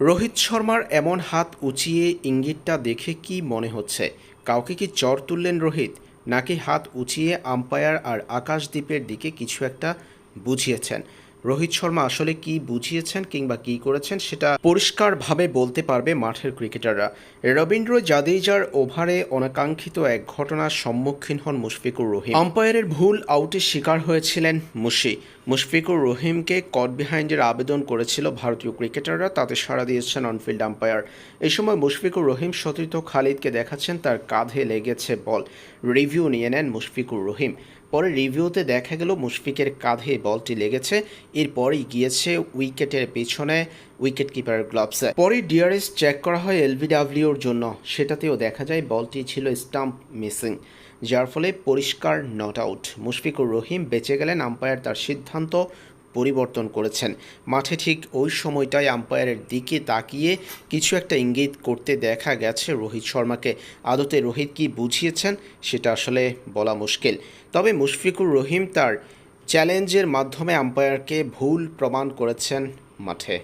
রোহিত শর্মার এমন হাত উঁচিয়ে ইঙ্গিতটা দেখে কি মনে হচ্ছে? কাউকে কি চর তুললেন রোহিত? নাকি হাত উঁচিয়ে আম্পায়ার আর আকাশদ্বীপের দিকে কিছু একটা বুঝিয়েছেন? রোহিত শর্মা আসলে কি বুঝিয়েছেন কিংবা কি করেছেন সেটা পরিষ্কারভাবে বলতে পারবে মাঠের ক্রিকেটাররা। রবীন্দ্র জাদেজার ওভারে অনাকাঙ্ক্ষিত এক ঘটনার সম্মুখীন হন মুশফিকুর রহিম। আম্পায়ারের ভুল আউটের শিকার হয়েছিলেন মুশি। মুশফিকুর রহিমকে কট বিহাইন্ডের আবেদন করেছিল ভারতীয় ক্রিকেটাররা, তাতে সাড়া দিয়েছেন অনফিল্ড আম্পায়ার এই সময় মুশফিকুর রহিম সতীর্থ খালিদকে দেখাচ্ছেন, তার কাঁধে লেগেছে বল রিভিউ নিয়ে নেন মুশফিকুর রহিম। পরে রিভিউতে দেখা গেল মুশফিকের কাঁধে বলটি লেগেছে, এরপরই গিয়েছে উইকেটের পেছনে উইকেট কিপারের গ্লাভসে পরে ডিআরএস চেক করা হয় এলবিডাব্লিউর জন্য। সেটাতেও দেখা যায় বলটি ছিল স্টাম্প মিসিং যার ফলে পরিষ্কার নট আউট মুশফিকুর রহিম বেঁচে গেলেন আম্পায়ার তার সিদ্ধান্ত পরিবর্তন করেছেন। মাঠে ঠিক ওই সময়টায় আম্পায়ারের দিকে তাকিয়ে কিছু একটা ইঙ্গিত করতে দেখা গেছে রোহিত শর্মাকে। আদতে রোহিত কি বুঝিয়েছেন সেটা আসলে বলা মুশকিল। তবে মুশফিকুর রহিম তার চ্যালেঞ্জের মাধ্যমে আম্পায়ারকে ভুল প্রমাণ করেছেন মাঠে।